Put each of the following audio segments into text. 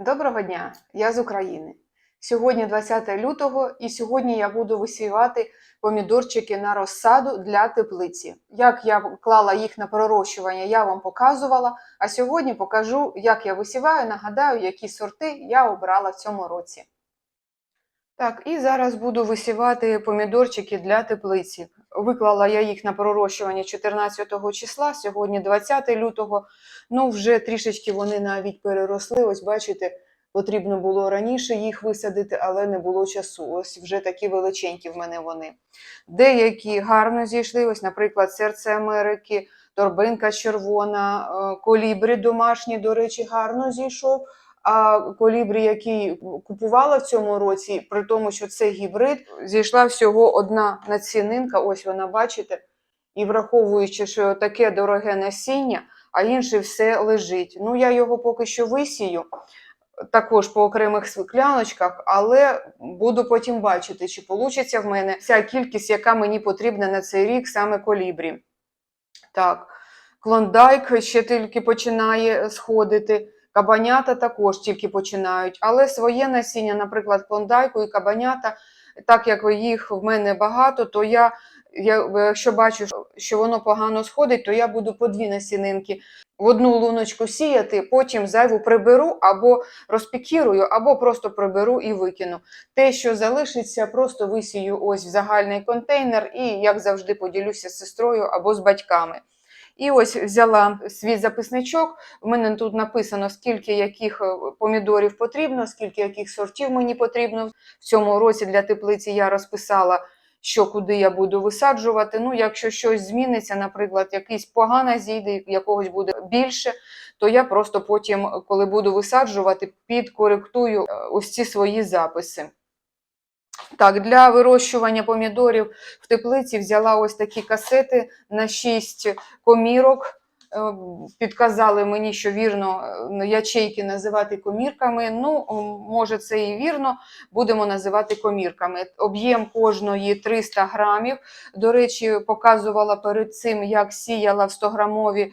Доброго дня, я з України. Сьогодні 20 лютого, і сьогодні я буду висівати помідорчики на розсаду для теплиці. Як я клала їх на пророщування, я вам показувала. А сьогодні покажу, як я висіваю. Нагадаю, які сорти я обрала в цьому році. Так, і зараз буду висівати помідорчики для теплиці. Виклала я їх на пророщування 14 числа, сьогодні 20 лютого. Ну, вже трішечки вони навіть переросли. Ось бачите, потрібно було раніше їх висадити, але не було часу. Ось вже такі величенькі в мене вони. Деякі гарно зійшли, ось, наприклад, серце Америки, торбинка червона, е, колібрі домашній, до речі, гарно зійшов. А колібрі, який купувала в цьому році, при тому, що це гібрид, зійшла всього одна націнинка, ось вона бачите. І враховуючи, що таке дороге насіння, а інше все лежить. Ну, я його поки що висію, також по окремих скляночках, але буду потім бачити, чи вийде в мене вся кількість, яка мені потрібна на цей рік, саме колібрі. Так, клондайк ще тільки починає сходити. Кабанята також тільки починають, але своє насіння, наприклад, клондайку і кабанята, так як їх в мене багато, то я, я якщо бачу, що воно погано сходить, то я буду по дві насінинки в одну луночку сіяти, потім зайву приберу або розпікірую, або просто приберу і викину. Те, що залишиться, просто висію ось в загальний контейнер і, як завжди, поділюся з сестрою або з батьками. І ось взяла свій записничок. У мене тут написано, скільки яких е, помідорів потрібно, скільки яких сортів мені потрібно. В цьому році для теплиці я розписала, що куди я буду висаджувати. Ну, якщо щось зміниться, наприклад, якийсь погано зійде, якогось буде більше, то я просто потім, коли буду висаджувати, підкоректую е, ось ці свої записи. Так, для вирощування помідорів в теплиці взяла ось такі касети на 6 комірок. Е, Підказали мені, що вірно е, ячейки називати комірками. Ну, може, це і вірно, будемо називати комірками. Об'єм кожної 300 грамів. До речі, показувала перед цим, як сіяла в 100-грамові е,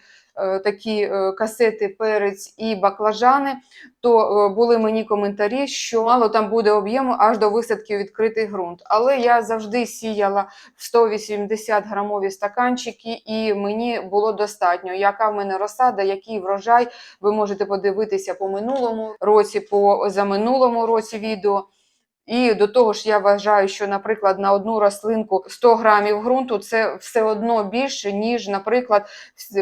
такі е, касети перець і баклажани, то е, були мені коментарі, що мало там буде об'єму аж до висадки відкритий ґрунт. Але я завжди сіяла в 180 грамові стаканчики, і мені було достатньо. Яка в мене розсада, який врожай, ви можете подивитися по минулому році, по заминулому році відео. І до того ж, я вважаю, що, наприклад, на одну рослинку 100 грамів ґрунту це все одно більше, ніж, наприклад,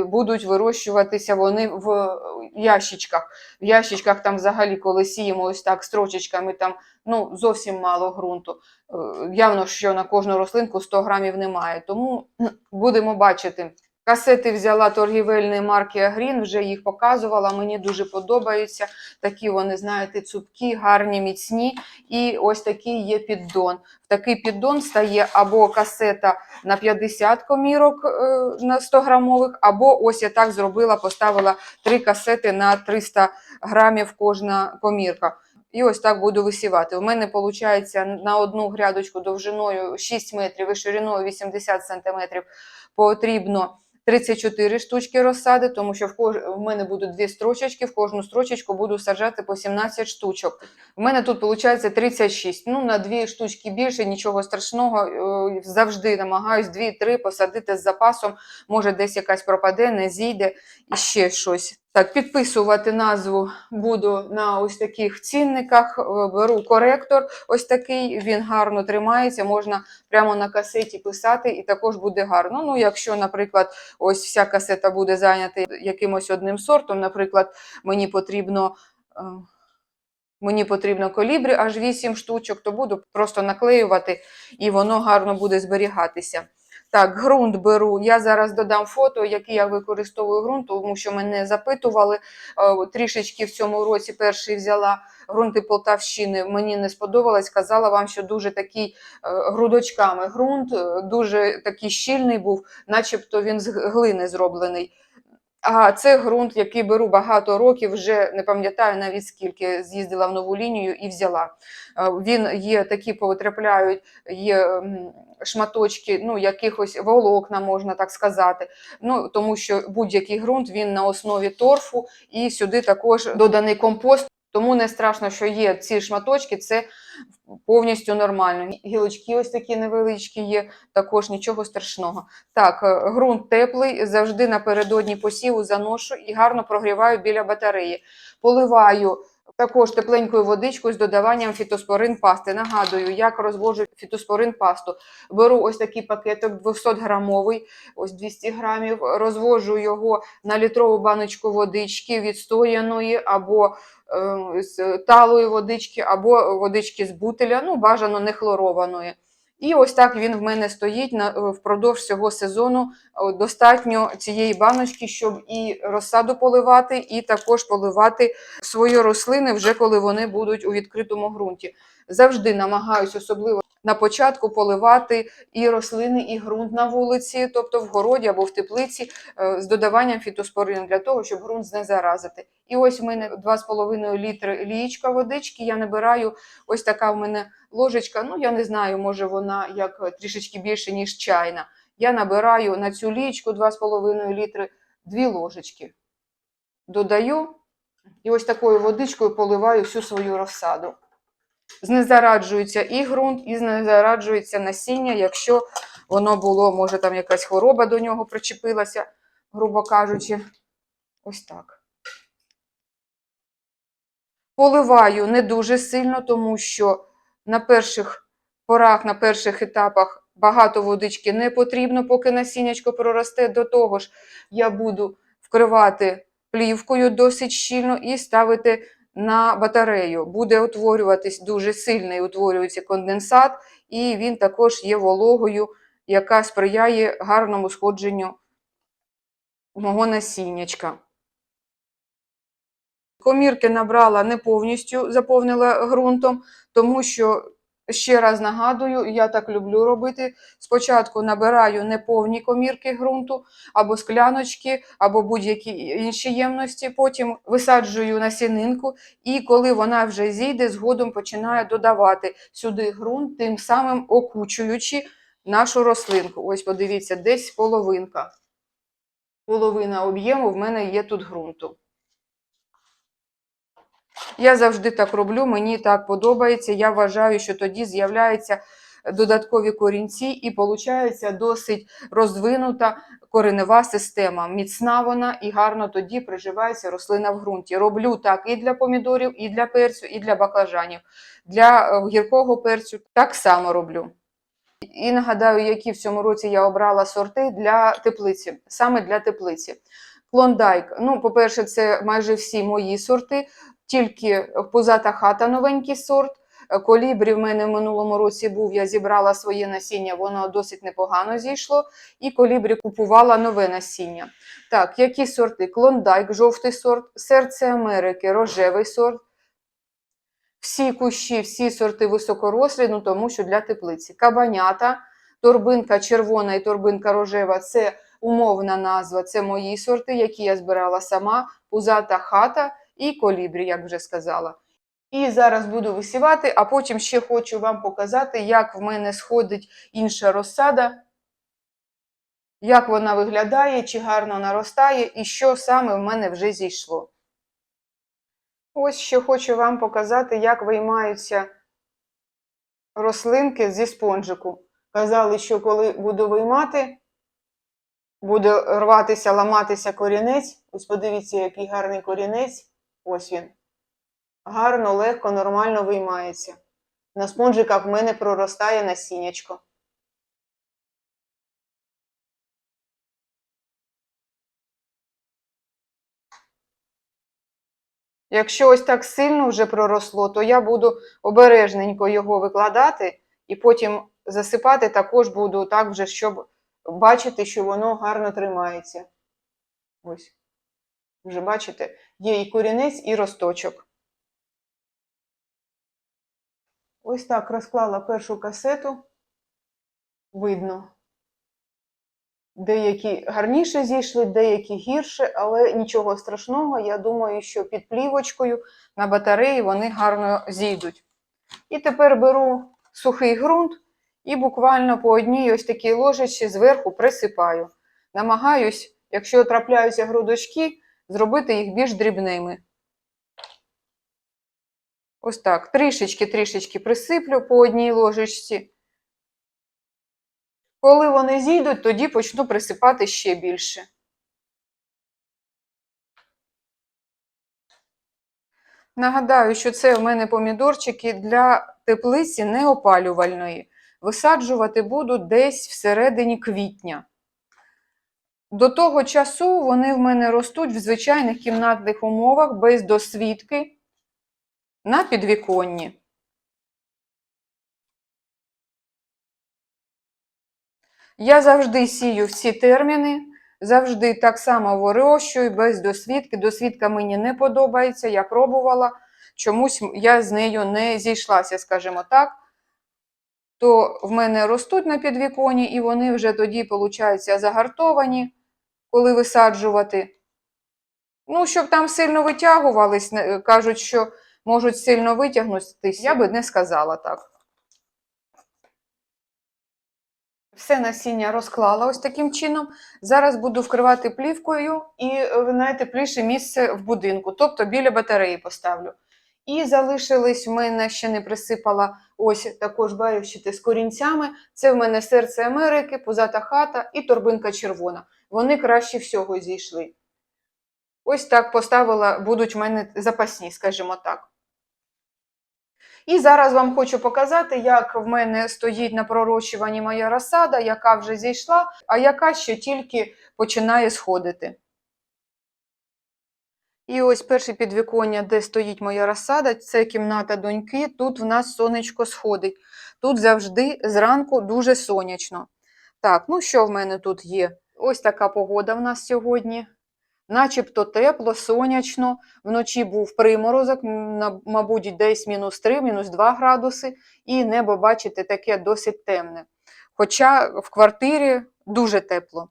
будуть вирощуватися вони в ящичках. В ящичках там взагалі, коли сіємо ось так строчечками, там ну, зовсім мало ґрунту. Е, Явно, що на кожну рослинку 100 грамів немає. Тому будемо бачити. Касети взяла торгівельної марки Агрін, вже їх показувала. Мені дуже подобаються. Такі вони, знаєте, цупкі, гарні, міцні. І ось такий є піддон. В такий піддон стає або касета на 50 комірок е, на 100 грамових, або ось я так зробила, поставила три касети на 300 грамів кожна комірка. І ось так буду висівати. У мене виходить на одну грядочку довжиною 6 метрів і шириною 80 сантиметрів потрібно 34 штучки розсади, тому що в, кож... в мене будуть дві строчечки, в кожну строчечку буду саджати по 17 штучок. У мене тут виходить 36. Ну, на дві штучки більше, нічого страшного. Е, Завжди намагаюсь 2-3 посадити з запасом. Може, десь якась пропаде, не зійде і ще щось. Так, підписувати назву буду на ось таких цінниках. Е, Беру коректор, ось такий, він гарно тримається, можна прямо на касеті писати, і також буде гарно. Ну, якщо, наприклад, ось вся касета буде зайнята якимось одним сортом, наприклад, мені потрібно. е, Мені потрібно колібрі аж 8 штучок, то буду просто наклеювати, і воно гарно буде зберігатися. Так, ґрунт беру. Я зараз додам фото, який я використовую ґрунт, тому що мене запитували. Е, Трішечки в цьому році перший взяла ґрунти Полтавщини. Мені не сподобалось. Казала вам, що дуже такий е, грудочками ґрунт, е, дуже такий щільний був, начебто він з глини зроблений. А це ґрунт, який беру багато років, вже не пам'ятаю навіть скільки з'їздила в нову лінію і взяла. Він є такі, потрапляють, є шматочки, ну, якихось волокна, можна так сказати. Ну, тому що будь-який ґрунт він на основі торфу, і сюди також доданий компост. Тому не страшно, що є ці шматочки, це повністю нормально. Гілочки ось такі невеличкі є, також нічого страшного. Так, е, ґрунт теплий, завжди напередодні посіву заношу і гарно прогріваю біля батареї. Поливаю також тепленькою водичкою з додаванням фітоспорин пасти. Нагадую, як розвожу фітоспорин пасту. Беру ось такий пакетик 200-грамовий, ось 200 грамів, розвожу його на літрову баночку водички відстояної або е, з талої водички, або водички з бутиля, ну бажано не хлорованої. І ось так він в мене стоїть на, е, впродовж цього сезону. Е, Достатньо цієї баночки, щоб і розсаду поливати, і також поливати свої рослини, вже коли вони будуть у відкритому ґрунті. Завжди намагаюся, особливо на початку, поливати і рослини, і ґрунт на вулиці, тобто в городі або в теплиці, е, з додаванням фітоспорину для того, щоб ґрунт знезаразити. І ось в мене 2,5 літри лієчка водички. Я набираю ось така в мене ложечка. Ну я не знаю, може вона як трішечки більше, ніж чайна. Я набираю на цю лієчку 2,5 літри дві ложечки. Додаю і ось такою водичкою поливаю всю свою розсаду. Знезараджується і ґрунт, і знезараджується насіння, якщо воно було, може там якась хвороба до нього причепилася, грубо кажучи. Ось так. Поливаю не дуже сильно, тому що на перших порах, на перших етапах багато водички не потрібно, поки насіннячко проросте. До того ж, я буду вкривати плівкою досить щільно і ставити на батарею. Буде утворюватись дуже сильний утворюється конденсат, і він також є вологою, яка сприяє гарному сходженню мого насіннячка. Комірки набрала не повністю, заповнила ґрунтом, тому що, ще раз нагадую, я так люблю робити. Спочатку набираю неповні комірки ґрунту, або скляночки, або будь-які інші ємності. Потім висаджую насінинку, і коли вона вже зійде, згодом починаю додавати сюди ґрунт, тим самим окучуючи нашу рослинку. Ось подивіться, десь половинка. Половина об'єму в мене є тут ґрунту. Я завжди так роблю, мені так подобається. Я вважаю, що тоді з'являються додаткові корінці і виходить досить розвинута коренева система. Міцна вона і гарно тоді приживається рослина в ґрунті. Роблю так і для помідорів, і для перцю, і для баклажанів. Для е, гіркого перцю так само роблю. І нагадаю, які в цьому році я обрала сорти для теплиці, саме для теплиці. Клондайк. Ну, по-перше, це майже всі мої сорти тільки позата хата новенький сорт. Колібрі в мене в минулому році був, я зібрала своє насіння, воно досить непогано зійшло. І колібрі купувала нове насіння. Так, які сорти? Клондайк, жовтий сорт, серце Америки, рожевий сорт. Всі кущі, всі сорти високорослі, ну тому що для теплиці. Кабанята, торбинка червона і торбинка рожева це умовна назва, це мої сорти, які я збирала сама, пузата хата і колібрі, як вже сказала. І зараз буду висівати, а потім ще хочу вам показати, як в мене сходить інша розсада, як вона виглядає, чи гарно наростає, і що саме в мене вже зійшло. Ось ще хочу вам показати, як виймаються рослинки зі спонжику. Казали, що коли буду виймати, буде рватися, ламатися корінець. Ось подивіться, який гарний корінець. Ось він. Гарно, легко, нормально виймається. На спонжиках в мене проростає насіннячко. Якщо ось так сильно вже проросло, то я буду обережненько його викладати і потім засипати також буду так вже, щоб бачити, що воно гарно тримається. Ось. Вже бачите, є і корінець, і росточок. Ось так розклала першу касету. Видно. Деякі гарніше зійшли, деякі гірше, але нічого страшного. Я думаю, що під плівочкою на батареї вони гарно зійдуть. І тепер беру сухий ґрунт і буквально по одній ось такій ложечці зверху присипаю. Намагаюсь, якщо трапляються грудочки, зробити їх більш дрібними. Ось так. Трішечки-трішечки присиплю по одній ложечці. Коли вони зійдуть, тоді почну присипати ще більше. Нагадаю, що це в мене помідорчики для теплиці неопалювальної. Висаджувати буду десь всередині квітня. До того часу вони в мене ростуть в звичайних кімнатних умовах без досвідки на підвіконні. Я завжди сію всі терміни, завжди так само вирощую, без досвідки. Досвідка мені не подобається, я пробувала, чомусь я з нею не зійшлася, скажімо так. То в мене ростуть на підвіконі, і вони вже тоді, виходить, загартовані, коли висаджувати. Ну, щоб там сильно витягувались, кажуть, що можуть сильно витягнутися, я би не сказала так. Все насіння розклала ось таким чином. Зараз буду вкривати плівкою і е, найтепліше місце в будинку, тобто біля батареї поставлю. І залишились в мене ще не присипала ось також баївщити з корінцями. Це в мене серце Америки, позата хата і торбинка червона. Вони краще всього зійшли. Ось так поставила, будуть в мене запасні, скажімо так. І зараз вам хочу показати, як в мене стоїть на пророщуванні моя розсада, яка вже зійшла, а яка ще тільки починає сходити. І ось перше підвіконня, де стоїть моя розсада, це кімната доньки. Тут в нас сонечко сходить. Тут завжди зранку дуже сонячно. Так, ну що в мене тут є? Ось така погода в нас сьогодні. Начебто тепло, сонячно. Вночі був приморозок, мабуть, десь мінус 3, мінус 2 градуси, і небо, бачите, таке досить темне. Хоча в квартирі дуже тепло.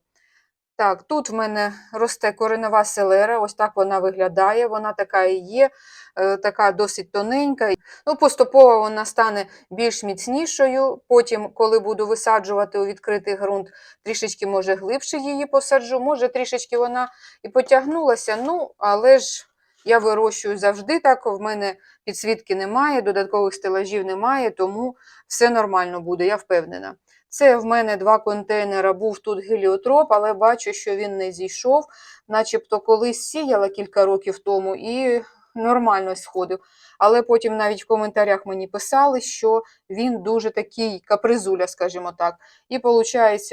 Так, тут в мене росте коренева селера, ось так вона виглядає. Вона така і є, е, така досить тоненька. Ну, поступово вона стане більш міцнішою. Потім, коли буду висаджувати у відкритий ґрунт, трішечки, може, глибше її посаджу, може, трішечки вона і потягнулася. Ну, але ж я вирощую завжди так. В мене підсвітки немає, додаткових стелажів немає, тому все нормально буде, я впевнена. Це в мене два контейнера, був тут геліотроп, але бачу, що він не зійшов, начебто колись сіяла кілька років тому і нормально сходив. Але потім навіть в коментарях мені писали, що він дуже такий капризуля, скажімо так. І виходить,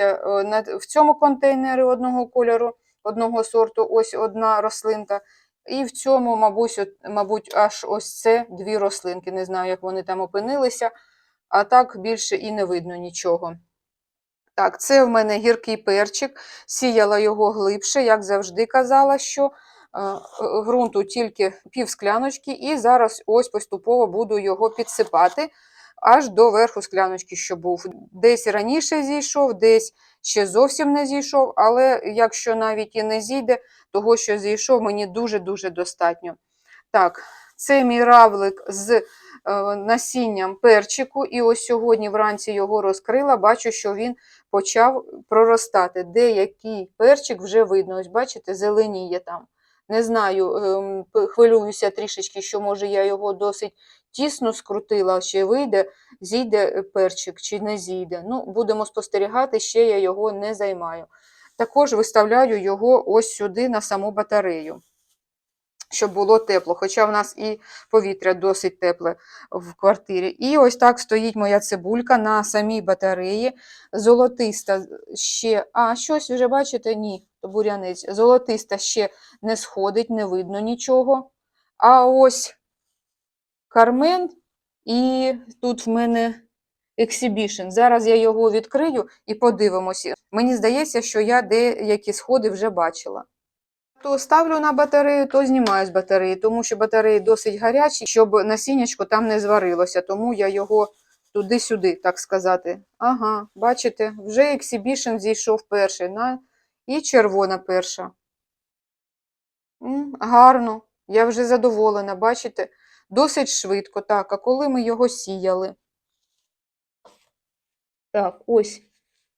в цьому контейнері одного кольору, одного сорту, ось одна рослинка. І в цьому, мабуть, от- мабуть, аж ось це дві рослинки. Не знаю, як вони там опинилися, а так більше і не видно нічого. Так, це в мене гіркий перчик. Сіяла його глибше, як завжди казала, що е, ґрунту тільки пів скляночки, і зараз ось поступово буду його підсипати аж до верху скляночки, що був. Десь раніше зійшов, десь ще зовсім не зійшов, але якщо навіть і не зійде, того, що зійшов, мені дуже-дуже достатньо. Так, це мій равлик з е, насінням перчику, і ось сьогодні вранці його розкрила, бачу, що він почав проростати. Деякий перчик вже видно. Ось бачите, зеленіє там. Не знаю, ем, хвилююся трішечки, що може я його досить тісно скрутила, чи вийде, зійде е, перчик, чи не зійде. Ну, будемо спостерігати, ще я його не займаю. Також виставляю його ось сюди на саму батарею, щоб було тепло. Хоча в нас і повітря досить тепле в квартирі. І ось так стоїть моя цибулька на самій батареї. Золотиста ще, а щось вже бачите? Ні, бурянець. Золотиста ще не сходить, не видно нічого. А ось Кармен, і тут в мене Exhibition. Зараз я його відкрию і подивимося. Мені здається, що я деякі сходи вже бачила. То ставлю на батарею, то знімаю з батареї, тому що батареї досить гарячі, щоб насіннячко там не зварилося, тому я його туди-сюди, так сказати. Ага, бачите, вже Exhibition зійшов перший, на... і червона перша. М, гарно, я вже задоволена, бачите, досить швидко. Так, а коли ми його сіяли? Так, ось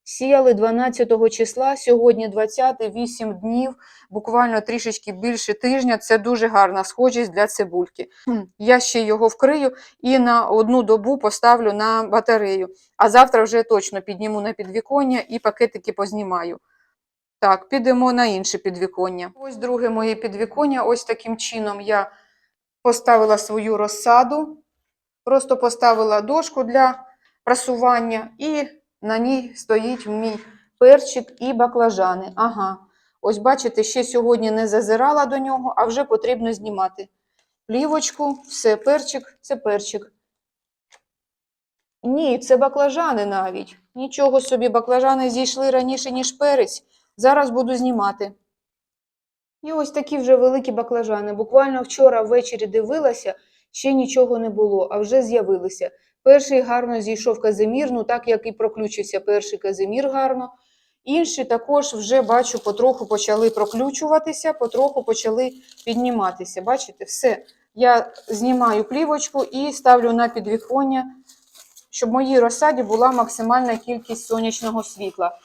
Сіяли 12 числа, сьогодні 20, 8 днів, буквально трішечки більше тижня. Це дуже гарна схожість для цибульки. Я ще його вкрию і на одну добу поставлю на батарею. А завтра вже точно підніму на підвіконня і пакетики познімаю. Так, підемо на інше підвіконня. Ось друге моє підвіконня. Ось таким чином я поставила свою розсаду, просто поставила дошку для прасування, і на ній стоїть мій перчик і баклажани. Ага, ось бачите, ще сьогодні не зазирала до нього, а вже потрібно знімати плівочку, все, перчик, це перчик. Ні, це баклажани навіть. Нічого собі, баклажани зійшли раніше, ніж перець. Зараз буду знімати. І ось такі вже великі баклажани. Буквально вчора ввечері дивилася, ще нічого не було, а вже з'явилися. Перший гарно зійшов Казимір, ну так як і проключився перший Казимір гарно. Інші також вже бачу, потроху почали проключуватися, потроху почали підніматися. Бачите, все. Я знімаю плівочку і ставлю на підвіконня, щоб в моїй розсаді була максимальна кількість сонячного світла.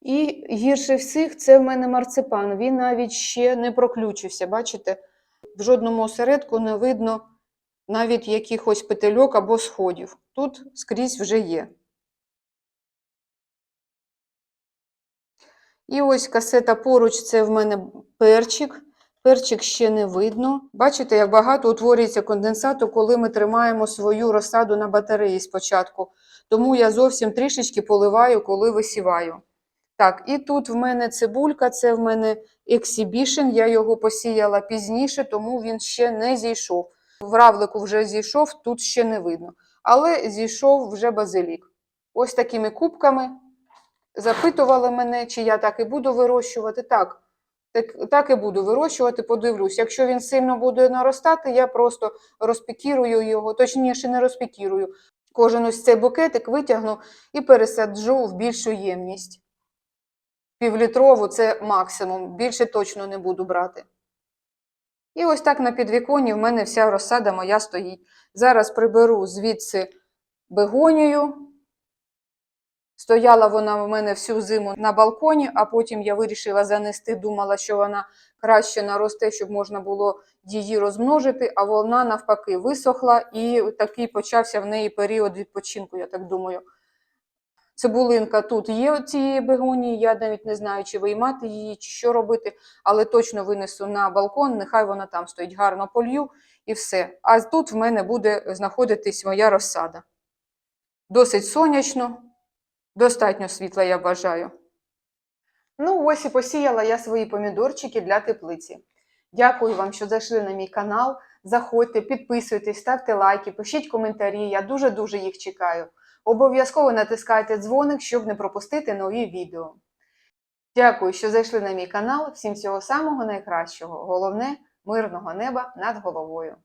І гірше всіх це в мене марципан. Він навіть ще не проключився. Бачите, в жодному осередку не видно навіть якихось петельок або сходів. Тут скрізь вже є. І ось касета поруч це в мене перчик. Перчик ще не видно. Бачите, як багато утворюється конденсату, коли ми тримаємо свою розсаду на батареї спочатку. Тому я зовсім трішечки поливаю, коли висіваю. Так, і тут в мене цибулька, це в мене Exhibition, я його посіяла пізніше, тому він ще не зійшов. В равлику вже зійшов, тут ще не видно. Але зійшов вже базилік. Ось такими кубками запитували мене, чи я так і буду вирощувати. Так, так, так і буду вирощувати, подивлюсь. Якщо він сильно буде наростати, я просто розпікірую його, точніше, не розпікірую. Кожен ось цей букетик витягну і пересаджу в більшу ємність. Півлітрову це максимум, більше точно не буду брати. І ось так на підвіконні в мене вся розсада моя стоїть. Зараз приберу звідси бегонію. Стояла вона в мене всю зиму на балконі, а потім я вирішила занести, думала, що вона краще наросте, щоб можна було її розмножити, а вона навпаки висохла і такий почався в неї період відпочинку, я так думаю. Цибулинка тут є цієї бегонії, я навіть не знаю, чи виймати її, чи що робити, але точно винесу на балкон, нехай вона там стоїть, гарно полью і все. А тут в мене буде знаходитись моя розсада. Досить сонячно, достатньо світла, я бажаю. Ну, ось і посіяла я свої помідорчики для теплиці. Дякую вам, що зайшли на мій канал. Заходьте, підписуйтесь, ставте лайки, пишіть коментарі. Я дуже-дуже їх чекаю. Обов'язково натискайте дзвоник, щоб не пропустити нові відео. Дякую, що зайшли на мій канал. Всім всього самого найкращого. Головне мирного неба над головою.